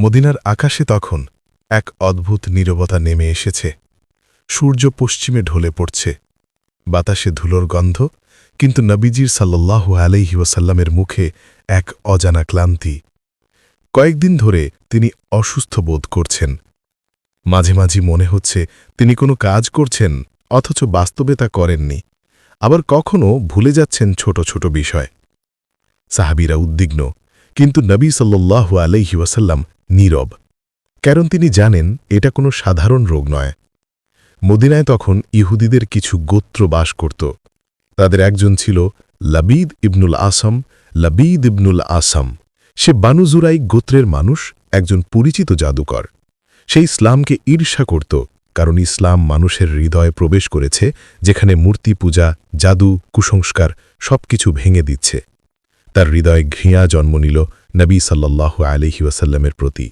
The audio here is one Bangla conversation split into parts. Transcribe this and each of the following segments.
মদিনার আকাশে তখন এক অদ্ভুত নীরবতা নেমে এসেছে। সূর্য পশ্চিমে ঢলে পড়ছে। বাতাসে ধুলোর গন্ধ, কিন্তু নবীজির সাল্লাল্লাহু আলাইহি ওয়াসাল্লামের মুখে এক অজানা ক্লান্তি। কয়েকদিন ধরে তিনি অসুস্থ বোধ করছেন। মাঝে মাঝে মনে হচ্ছে তিনি কোনো কাজ করছেন, অথচ বাস্তবে তা করেননি। আবার কখনও ভুলে যাচ্ছেন ছোট ছোট বিষয়। সাহাবিরা উদ্বিগ্ন কিন্তু নবী সাল্লাল্লাহু আলাইহি ওয়াসাল্লাম নীরব। কারণ তিনি জানেন এটা কোনো সাধারণ রোগ নয়। মদিনায় তখন ইহুদিদের কিছু গোত্র বাস করত। তাদের একজন ছিল লাবিদ ইবনুল আসম। লাবিদ ইবনুল আসাম, সে বানুজুরাই গোত্রের মানুষ, একজন পরিচিত জাদুকর। সে ইসলামকে ঈর্ষা করত, কারণ ইসলাম মানুষের হৃদয়ে প্রবেশ করেছে, যেখানে মূর্তি পূজা, জাদু, কুসংস্কার সবকিছু ভেঙে দিচ্ছে। তার হৃদয়ে ঘৃণা জন্ম নিল নবী সাল্লাল্লাহু আলহি ওয়াসাল্লামের প্রতি।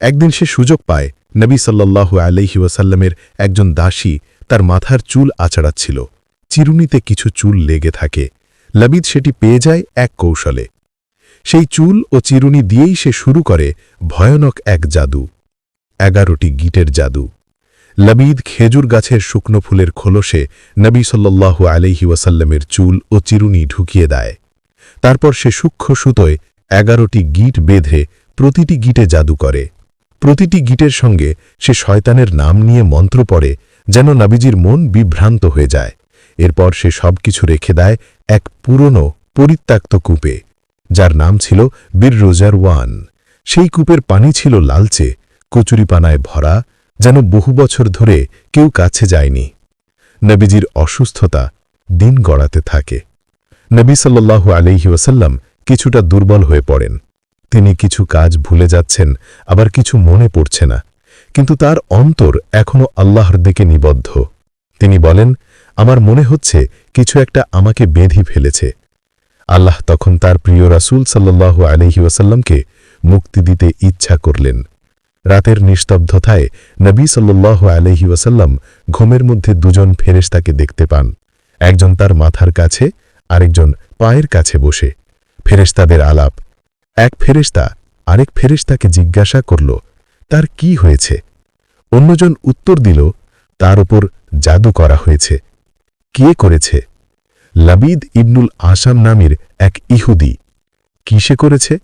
একদিন সে সুযোগ পায়, নবী সাল্লাল্লাহু আলহি ওয়াসাল্লামের একজন দাসী তার মাথার চুল আচড়াচ্ছিল চিরুনিতে কিছু চুল লেগে থাকে। লবিদ সেটি পেয়ে যায় এক কৌশলে। সেই চুল ও চিরুনি দিয়েই সে শুরু করে ভয়ানক এক জাদু। এগারোটি গিটের জাদু। লবিদ খেজুর গাছের শুকনো ফুলের খোলসে নবী সাল্লাল্লাহু আলহি ওয়াসাল্লামের চুল ও চিরুনি ঢুকিয়ে দেয়। তারপর সে সূক্ষ্ম সুতোয় এগারোটি গিট বেঁধে প্রতিটি গিটে জাদু করে। প্রতিটি গিটের সঙ্গে সে শয়তানের নাম নিয়ে মন্ত্র পড়ে যেন নাবিজির মন বিভ্রান্ত হয়ে যায়। এরপর সে সব কিছু রেখে দেয় এক পুরনো, পরিত্যক্ত কূপে, যার নাম ছিল বীর রোজার ওয়ান। সেই কূপের পানি ছিল লালচে, কচুরিপানায় ভরা, যেন বহু বছর ধরে কেউ কাছে যায়নি। নবীজির অসুস্থতা দিন গড়াতে থাকে। নবী সাল্লাল্লাহু আলহি ওয়াসাল্লাম কিছুটা দুর্বল হয়ে পড়েন। তিনি কিছু কাজ ভুলে যাচ্ছেন, আবার কিছু মনে পড়ছে না। কিন্তু তার অন্তর এখনও আল্লাহর দিকে নিবদ্ধ। তিনি বলেন, আমার মনে হচ্ছে কিছু একটা আমাকে বেঁধি ফেলেছে। আল্লাহ তখন তার প্রিয় রাসূল সাল্লাল্লাহু আলহি ওয়াসাল্লামকে মুক্তি দিতে ইচ্ছা করলেন। রাতের নিস্তব্ধতায় নবী সাল্লাল্লাহু আলহি ওয়াসাল্লাম ঘুমের মধ্যে দুজন ফেরেশতাকে দেখতে পান। একজন তার মাথার কাছে আরেকজন পায়ের কাছে বসে ফেরেশতাদের আলাপ। এক ফেরেশতা আরেক ফেরেশতাকে জিজ্ঞাসা করল, তার কি হয়েছে? অন্যজন উত্তর দিল, তার উপর জাদু করা হয়েছে। কে করেছে? লাবিদ ইবনুল আসাম নামের এক ইহুদি। কিসে করেছে?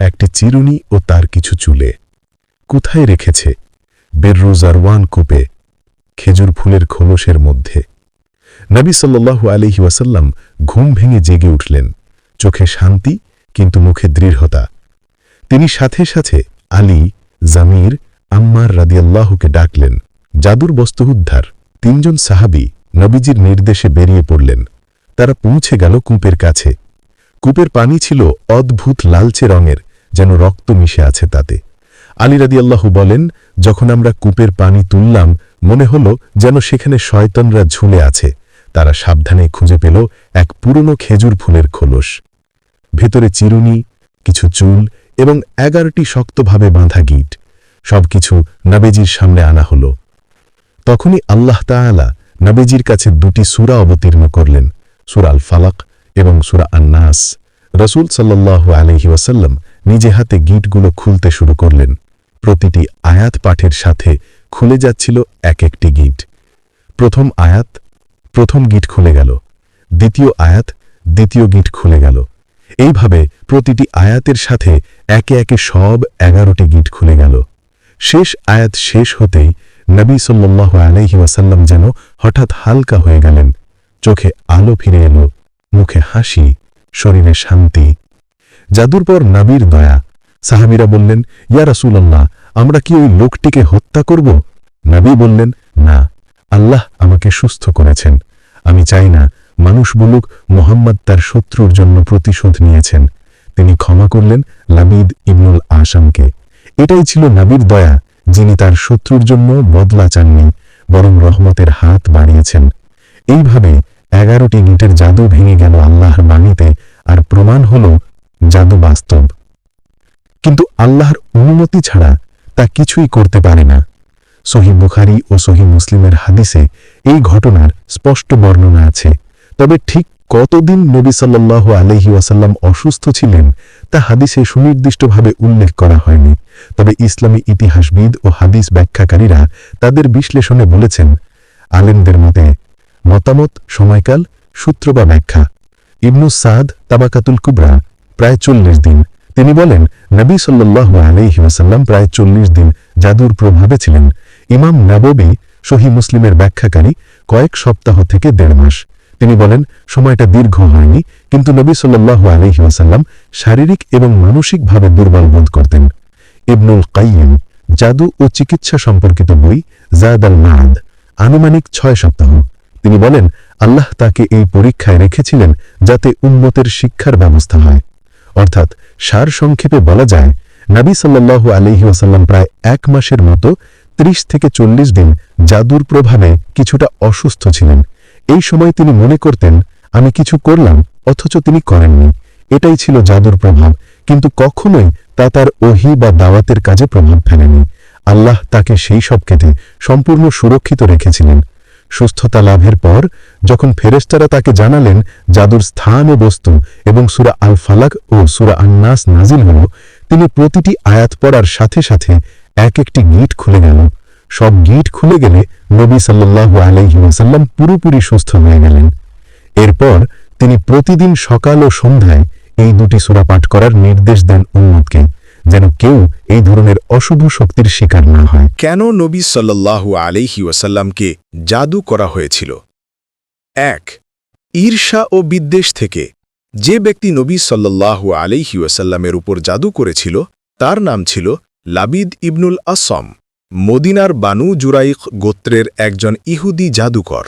একটি চিরুনি ও তার কিছু চুলে। কোথায় রেখেছে? বেররোজারওয়ান কূপে, খেজুর ফুলের খোলসের মধ্যে। নবী সাল্লু আলহি ওয়াসাল্লাম ঘুম ভেঙে জেগে উঠলেন। চোখে শান্তি, কিন্তু মুখে দৃঢ়তা। তিনি সাথে সাথে আলী, জামির, আম্মার রাদিয়াল্লাহুকে ডাকলেন। জাদুর বস্তু উদ্ধার। তিনজন সাহাবি নবীজির নির্দেশে বেরিয়ে পড়লেন। তারা পৌঁছে গেল কূপের কাছে। কূপের পানি ছিল অদ্ভুত লালচে রঙের, যেন রক্ত মিশে আছে তাতে। আলী রাদিয়াল্লাহু বলেন, যখন আমরা কূপের পানি তুললাম, মনে হল যেন সেখানে শয়তনরা ঝুলে আছে। তারা সাবধানে খুঁজে পেল এক পুরনো খেজুর ফুলের খোলস। ভেতরে চিরুনি, কিছু চুল এবং এগারোটি শক্তভাবে বাঁধা গিট। সবকিছু নবেজির সামনে আনা হল। তখনই আল্লাহ তাআলা নবেজির কাছে দুটি সুরা অবতীর্ণ করলেন, সুরা আল ফালাক এবং সুরা আন্নাস। রসুল সাল্লাল্লাহু আলহি ওয়াসাল্লাম নিজে হাতে গিটগুলো খুলতে শুরু করলেন। প্রতিটি আয়াত পাঠের সাথে খুলে যাচ্ছিল এক একটি গিট। প্রথম আয়াত প্রথম গিট খুলে গেল। দ্বিতীয় আয়াত, দ্বিতীয় গিট খুলে গেল। এইভাবে প্রতিটি আয়াতের সাথে একে একে সব এগারোটি গিট খুলে গেল। শেষ আয়াত শেষ হতেই নবী সাল্লাহ আলহি ওয়াসাল্লাম যেন হঠাৎ হালকা হয়ে গেলেন। চোখে আলো ফিরে এলো, মুখে হাসি, শরীরে শান্তি। জাদুর পর নবীর দয়া। সাহাবিরা বললেন, ইয়া রাসুলাল্লাহ, আমরা কি ওই লোকটিকে হত্যা করব? নবী বললেন, না, আল্লাহ আমাকে সুস্থ করেছেন। আমি চাই না মানুষ বলুক মোহাম্মদ তার শত্রুর জন্য প্রতিশোধ নিয়েছেন। তিনি ক্ষমা করলেন লাবিদ ইবনুল আসামকে। এটাই ছিল নাবির দয়া, যিনি তার শত্রুর জন্য বদলা চাননি, বরং রহমতের হাত বাড়িয়েছেন। এইভাবে এগারোটি গিটের জাদু ভেঙে গেল আল্লাহর বাণীতে, আর প্রমাণ হল জাদু বাস্তব। কিন্তু আল্লাহর অনুমতি ছাড়া তা কিছুই করতে পারে না। সহি বুখারি ও সহি মুসলিমের হাদিসে এই ঘটনার স্পষ্ট বর্ণনা আছে। তবে ঠিক কতদিন নবী সাল্লাহ আলহি ওয়াসাল্লাম অসুস্থ ছিলেন, তা হাদিসে সুনির্দিষ্টভাবে উল্লেখ করা হয়নি। তবে ইসলামী ইতিহাসবিদ ও হাদিস ব্যাখ্যাকারীরা তাদের বিশ্লেষণে বলেছেন, আলেমদের মতে মতামত, সময়কাল, সূত্র বা ব্যাখ্যা। ইবনু সাদ, তাবাকাতুল কুবরা, প্রায় চল্লিশ দিন। তিনি বলেন, নবী সাল্লাহ আলহি ওয়াসাল্লাম প্রায় চল্লিশ দিন জাদুর প্রভাবে ছিলেন। ইমাম নববী সহি মুসলিমের ব্যাখ্যাকারী কয়েক সপ্তাহ থেকে দেড় মাস। তিনি বলেন, সময়টা দীর্ঘ হয়নি, কিন্তু নবী সাল্লাহ আলহি ওয়াসাল্লাম শারীরিক এবং মানসিকভাবে দুর্বল বোধ করতেন। ইবনুল কাইম জাদু ও চিকিৎসা সম্পর্কিত বই জাদ আল মাদ আনুমানিক ছয় সপ্তাহ। তিনি বলেন, আল্লাহ তাকে এই পরীক্ষায় রেখেছিলেন যাতে উন্মতের শিক্ষার ব্যবস্থা হয়। অর্থাৎ সার সংক্ষেপে বলা যায়, নাবী সাল্লাহ আলহি ওয়াসাল্লাম প্রায় এক মাসের মতো ত্রিশ থেকে চল্লিশ দিন জাদুর প্রভাবে কিছুটা অসুস্থ ছিলেন। এই সময় তিনি মনে করতেন, আমি কিছু করলাম, অথচ তিনি করেননি। এটাই ছিল জাদুর প্রভাব। কিন্তু কখনোই তা তার ওহি বা দাওয়াতের কাজে প্রভাব ফেলেনি। আল্লাহ তাকে সেই সব কেটে সম্পূর্ণ সুরক্ষিত রেখেছিলেন। সুস্থতা লাভের পর যখন ফেরেস্তারা তাকে জানালেন জাদুর স্থান ও বস্তু এবং সুরা আল ফালাক ও সুরা আন্নাস নাজিল হল, তিনি প্রতিটি আয়াত পড়ার সাথে সাথে এক একটি গিট খুলে গেল। সব গিট খুলে গেলে নবী সাল্লাহ আলাইসাল্লাম পুরোপুরি সুস্থ হয়ে গেলেন। এরপর তিনি প্রতিদিন সকাল ও সন্ধ্যায় এই দুটি সুরা পাঠ করার নির্দেশ দেন উন্মতকে যেন কেউ এই ধরনের অশুভ শক্তির শিকার না হয়। কেন নবী সাল্লাল্লাহু আলাইহি ওয়াসাল্লামকে জাদু করা হয়েছিল? এক, ঈর্ষা ও বিদ্বেষ থেকে। যে ব্যক্তি নবী সাল্লাল্লাহু আলাইহি ওয়াসাল্লামের উপর জাদু করেছিল, তার নাম ছিল লাবিদ ইবনুল আসম মদিনার বানু জুরাইক গোত্রের একজন ইহুদি জাদুকর।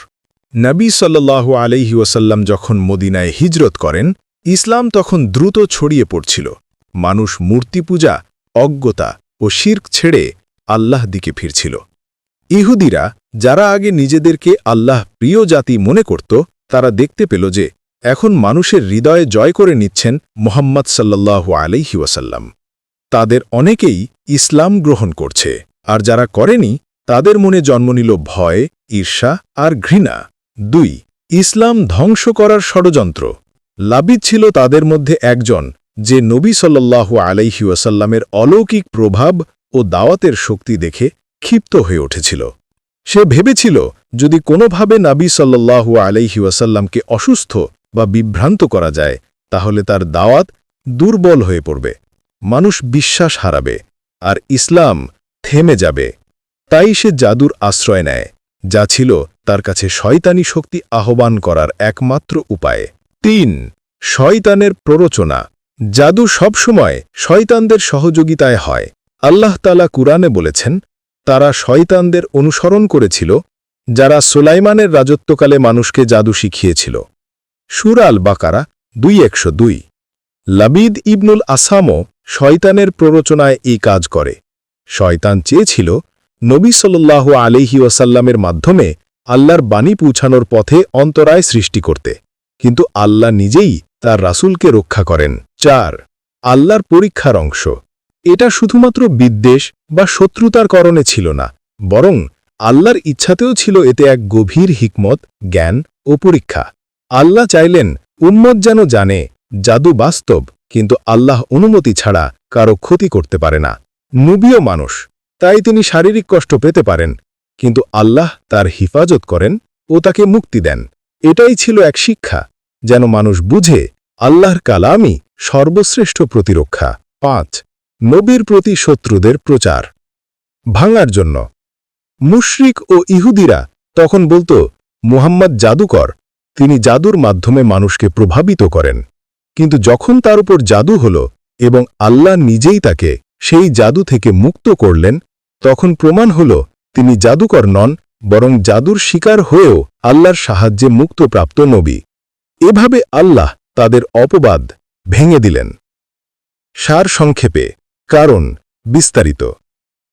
নবী সাল্লাল্লাহু আলাইহি ওয়াসাল্লাম যখন মদিনায় হিজরত করেন, ইসলাম তখন দ্রুত ছড়িয়ে পড়ছিল। মানুষ মূর্তি পূজা অজ্ঞতা ও শির্ক ছেড়ে আল্লাহ দিকে ফিরছিল। ইহুদিরা, যারা আগে নিজেদেরকে আল্লাহ প্রিয় জাতি মনে করত, তারা দেখতে পেল যে, এখন মানুষের হৃদয়ে জয় করে নিচ্ছেন মোহাম্মদ সাল্লাল্লাহু আলাইহি ওয়াসাল্লাম। তাদের অনেকেই ইসলাম গ্রহণ করছে, আর যারা করেনি, তাদের মনে জন্ম নিল ভয়, ঈর্ষা আর ঘৃণা। দুই, ইসলাম ধ্বংস করার ষড়যন্ত্র। লাবিদ ছিল তাদের মধ্যে একজন, যে নবী সাল্লাল্লাহু আলাইহি ওয়াসাল্লামের অলৌকিক প্রভাব ও দাওয়াতের শক্তি দেখে ক্ষিপ্ত হয়ে উঠেছিল। সে ভেবেছিল, যদি কোনোভাবে নাবী সাল্লাল্লাহু আলাইহি ওয়াসাল্লামকে অসুস্থ বা বিভ্রান্ত করা যায়, তাহলে তার দাওয়াত দুর্বল হয়ে পড়বে। মানুষ বিশ্বাস হারাবে, আর ইসলাম থেমে যাবে। তাই সে জাদুর আশ্রয় নেয়, যা ছিল তার কাছে শয়তানি শক্তি আহ্বান করার একমাত্র উপায়। তিন, শয়তানের প্ররোচনা। জাদু সবসময় শয়তানদের সহযোগিতায় হয়। আল্লাহ তালা কুরআনে বলেছেন, তারা শয়তানদের অনুসরণ করেছিল, যারা সোলাইমানের রাজত্বকালে মানুষকে জাদু শিখিয়েছিল। সুর আল বাকারা দুই একশো দুই। লাবিদ ইবনুল আসামও শয়তানের প্ররোচনায় এই কাজ করে। শয়তান চেয়েছিল নবী সাল্লাহ আলিহি ওয়াসাল্লামের মাধ্যমে আল্লাহর বাণী পৌঁছানোর পথে অন্তরায় সৃষ্টি করতে। কিন্তু আল্লাহ নিজেই তার রাসূলকে রক্ষা করেন। চার, আল্লাহর পরীক্ষার অংশ। এটা শুধুমাত্র বিদ্বেষ বা শত্রুতার করণে ছিল না, বরং আল্লাহর ইচ্ছাতেও ছিল এতে এক গভীর হিকমত, জ্ঞান ও পরীক্ষা। আল্লাহ চাইলেন, উম্মত যেন জানে, জাদু বাস্তব কিন্তু আল্লাহ অনুমতি ছাড়া কারও ক্ষতি করতে পারে না। নুবীয় মানুষ, তাই তিনি শারীরিক কষ্ট পেতে পারেন, কিন্তু আল্লাহ তার হিফাজত করেন ও তাকে মুক্তি দেন। এটাই ছিল এক শিক্ষা, যেন মানুষ বুঝে আল্লাহর কালামই সর্বশ্রেষ্ঠ প্রতিরক্ষা। পাঁচ, নবীর প্রতি শত্রুদের প্রচার। ভাঙার জন্য। মুশরিক ও ইহুদিরা তখন বলত, মুহাম্মদ জাদুকর, তিনি জাদুর মাধ্যমে মানুষকে প্রভাবিত করেন। কিন্তু যখন তার উপর জাদু হল এবং আল্লাহ নিজেই তাকে সেই জাদু থেকে মুক্ত করলেন, তখন প্রমাণ হল তিনি জাদুকর নন, বরং জাদুর শিকার হয়েও আল্লাহর সাহায্যে মুক্তপ্রাপ্ত নবী। এভাবে আল্লাহ তাদের অপবাদ ভেঙে দিলেন। সার সংক্ষেপে, কারণ বিস্তারিত।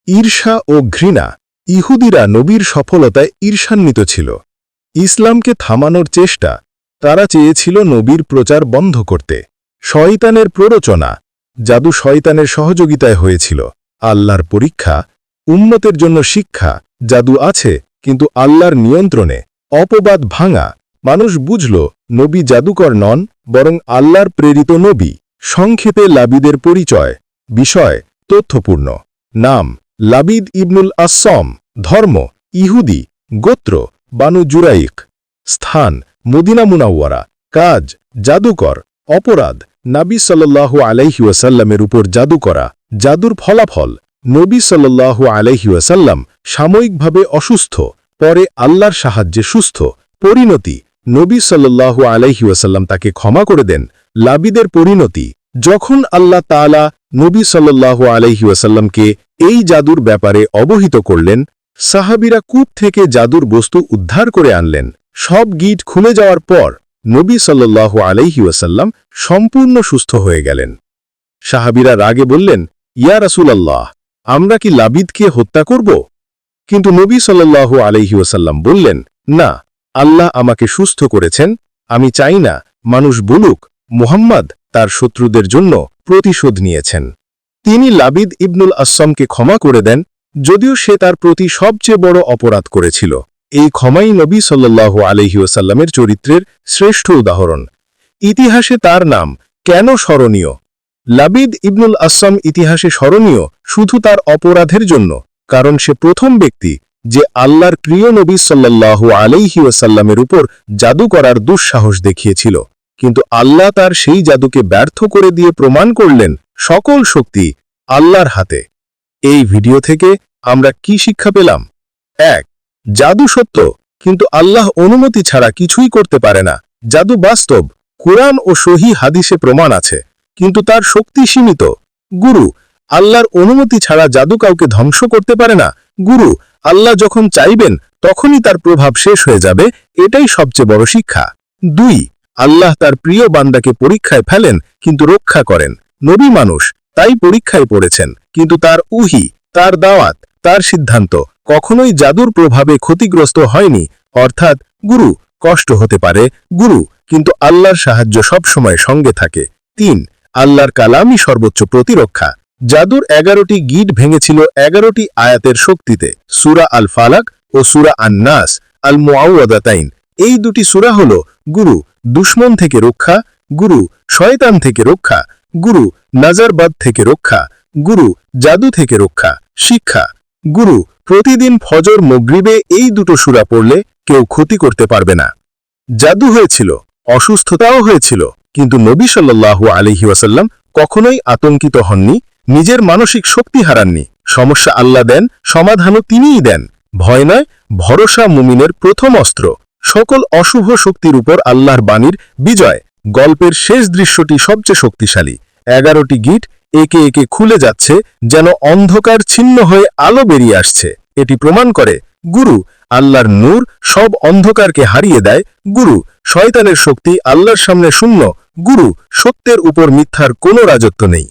ঈর্ষা ও ঘৃণা ইহুদিরা নবীর সফলতায় ঈর্ষান্বিত ছিল। ইসলামকে থামানোর চেষ্টা তারা চেয়েছিল নবীর প্রচার বন্ধ করতে। শয়তানের প্ররোচনা। জাদু শয়তানের সহযোগিতায় হয়েছিল। আল্লাহর পরীক্ষা উন্নতের জন্য শিক্ষা, জাদু আছে, কিন্তু আল্লাহর নিয়ন্ত্রণে। অপবাদ ভাঙা। মানুষ বুঝল, নবী জাদুকর নন, বরং আল্লাহর প্রেরিত নবী। সংক্ষেপে লাবিদের পরিচয়। বিষয়, তথ্যপূর্ণ। নাম, লাবিদ ইবনুল আসম ধর্ম, ইহুদি। গোত্র, বানু জুরাইক স্থান মদিনা মুনাওয়ারা। কাজ, জাদুকর। অপরাধ, নাবী সাল্লাল্লাহু আলাইহি ওয়াসাল্লামের উপর জাদু করা। জাদুর ফলাফল, নবী সাল্লাল্লাহু আলাইহি ওয়াসাল্লাম সাময়িকভাবে অসুস্থ, পরে আল্লাহর সাহায্যে সুস্থ। পরিণতি, নবী সাল্লাল্লাহু আলাইহি ওয়াসাল্লাম তাকে ক্ষমা করে দেন। লাবিদের পরিণতি, যখন আল্লাহ তাআলা নবী সাল্লাল্লাহু আলাইহি ওয়াসাল্লামকে এই জাদুর ব্যাপারে অবহিত করলেন, সাহাবিরা কূপ থেকে জাদুর বস্তু উদ্ধার করে আনলেন। সব গিট খুলে যাওয়ার পর নবী আলাইহি ওয়াসাল্লাম সম্পূর্ণ সুস্থ হয়ে গেলেন। সাহাবিরা রাগে বললেন, ইয়া রাসূলাল্লাহ, আমরা কি লাবিদকে হত্যা করব? কিন্তু নবী সাল্লাল্লাহু আলাইহি ওয়াসাল্লাম বললেন, না, আল্লাহ আমাকে সুস্থ করেছেন, আমি চাই না মানুষ বলুক, মুহাম্মদ তার শত্রুদের জন্য প্রতিশোধ নিয়েছেন। তিনি লাবিদ ইবনুল আসসমকে ক্ষমা করে দেন, যদিও সে তার প্রতি সবচেয়ে বড় অপরাধ করেছিল। এই ক্ষমাই নবী সাল্লাল্লাহু আলহি ওসাল্লামের চরিত্রের শ্রেষ্ঠ উদাহরণ। ইতিহাসে তার নাম কেন স্মরণীয়? লাবিদ ইবনুল আসসাম ইতিহাসে স্মরণীয় শুধু তার অপরাধের জন্য, কারণ সে প্রথম ব্যক্তি যে আল্লাহর প্রিয় নবী সাল্লাল্লাহু আলাইহি ওয়াসাল্লামের উপর জাদু করার দুঃসাহস দেখিয়েছিল। কিন্তু আল্লাহ তার সেই জাদুকে ব্যর্থ করে দিয়ে প্রমাণ করলেন সকল শক্তি আল্লাহর হাতে। এই ভিডিও থেকে আমরা কি শিক্ষা পেলাম? এক জাদু সত্য, কিন্তু আল্লাহ অনুমতি ছাড়া কিছুই করতে পারে না। জাদু বাস্তব, কোরআন ও সহি হাদিসে প্রমাণ আছে, কিন্তু তার শক্তি সীমিত। গুরু, আল্লাহর অনুমতি ছাড়া জাদু কাউকে ধ্বংস করতে পারে না। গুরু, আল্লাহ যখন চাইবেন, তখনই তার প্রভাব শেষ হয়ে যাবে, এটাই সবচেয়ে বড় শিক্ষা। দুই, আল্লাহ তার প্রিয় বান্দাকে পরীক্ষায় ফেলেন, কিন্তু রক্ষা করেন। নবী মানুষ, তাই পরীক্ষায় পড়েছেন, কিন্তু তার উহি, তার দাওয়াত, তার সিদ্ধান্ত কখনোই জাদুর প্রভাবে ক্ষতিগ্রস্ত হয়নি। অর্থাৎ গুরু কষ্ট হতে পারে, গুরু কিন্তু আল্লাহর সাহায্য সবসময় সঙ্গে থাকে। তিন, আল্লাহর কালামই সর্বোচ্চ প্রতিরক্ষা। জাদুর এগারোটি গিট ভেঙেছিল এগারোটি আয়াতের শক্তিতে। সুরা আল ফালাক ও সুরা আন্নাস আল মুআউদাতাইন এই দুটি সুরা হল গুরু দুশ্মন থেকে রক্ষা, গুরু শয়তান থেকে রক্ষা, গুরু নাজারবাদ থেকে রক্ষা, গুরু জাদু থেকে রক্ষা, শিক্ষা। গুরু, প্রতিদিন ফজর মগ্রিবে এই দুটো সুরা পড়লে কেউ ক্ষতি করতে পারবে না। জাদু হয়েছিল, অসুস্থতাও হয়েছিল, কিন্তু নবী সাল্লাল্লাহু আলহি ওয়াসাল্লাম কখনোই আতঙ্কিত হননি, নিজের মানসিক শক্তি হারাননি। সমস্যা আল্লাহ দেন, সমাধানও তিনিই দেন। ভয় নয়, ভরসা মুমিনের প্রথম অস্ত্র। সকল অশুভ শক্তির উপর আল্লাহর বাণীর বিজয়, গল্পের শেষ দৃশ্যটি সবচেয়ে শক্তিশালী। এগারোটি গিট একে একে খুলে যাচ্ছে, যেন অন্ধকার ছিন্ন হয়ে আলো বেরিয়ে আসছে। এটি প্রমাণ করে, গুরু, আল্লাহর নূর সব অন্ধকারকে হারিয়ে দেয়। গুরু, শয়তানের শক্তি আল্লাহর সামনে শূন্য। গুরু, সত্যের উপর মিথ্যার কোনো রাজত্ব নেই।